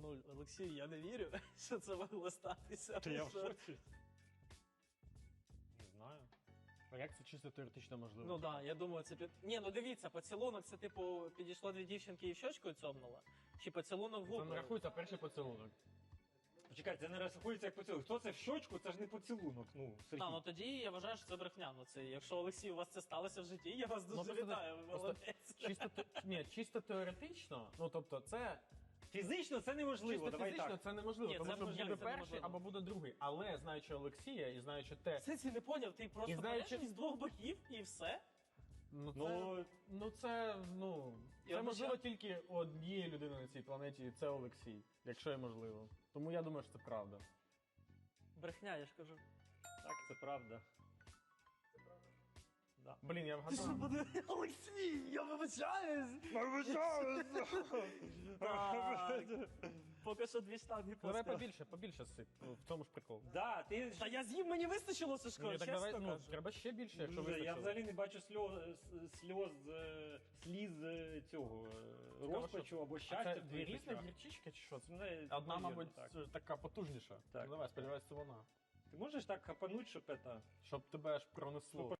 2-0 Олексій, я не вірю, що це могло статися. Та я в шоці. Не знаю. А як це чисто теоретично можливо? Ну так, да, я думаю, це під. Ні, ну дивіться, поцілунок це типу підійшло дві дівчинки і в щочку цьомнула. Чи поцілунок в це не губи? рахується перший поцілунок. Почекай, це не рахується як поцілунок. Хто це в щочку, це ж не поцілунок. Ну, Сергій. А, ну тоді я вважаю, що це брехня. Ну це якщо Олексій, у вас це сталося в житті, я вас дуже Ну, просто- вітаю. ви просто молодець. Чисто, те- ні, чисто теоретично, ну тобто це Фізично це неможливо, чисто давай фізично так. це неможливо, Ні, тому це що можливо, буде це перший неможливо. або буде другий. Але знаючи Олексія і знаючи те, Це ти не поняв, ти просто І знаючи- береш із двох боків і все. ну це, Ну, ну це ну І це одночасно- можливо тільки у однієї людини на цій планеті, і це Олексій, якщо є можливо. Тому я думаю, що це правда. Брехня, я ж кажу. так, це правда. Да. Блін, я Ти що вгадав. буде? Олексій, я вибачаюсь! Так. Поки що дві штанги Давай поставив. побільше, побільше сип. Ну, в цьому ж прикол. Да, ти Та я з'їв, мені вистачило, Сашко, Ні, так чесно давай, ну, кажу. треба ще більше, якщо Дуже, я вистачило. взагалі не бачу сльоз, сльоз е, сліз е, цього е, розпачу або А щастя. це в дві твоїх різні очах. гірчички чи що? Це? Ну, Одна, навірно, мабуть, так. така потужніша. Так. Ну, давай, сподіваюся, це вона. Ти можеш так хапануть, щоб это... Щоб тебе аж пронесло.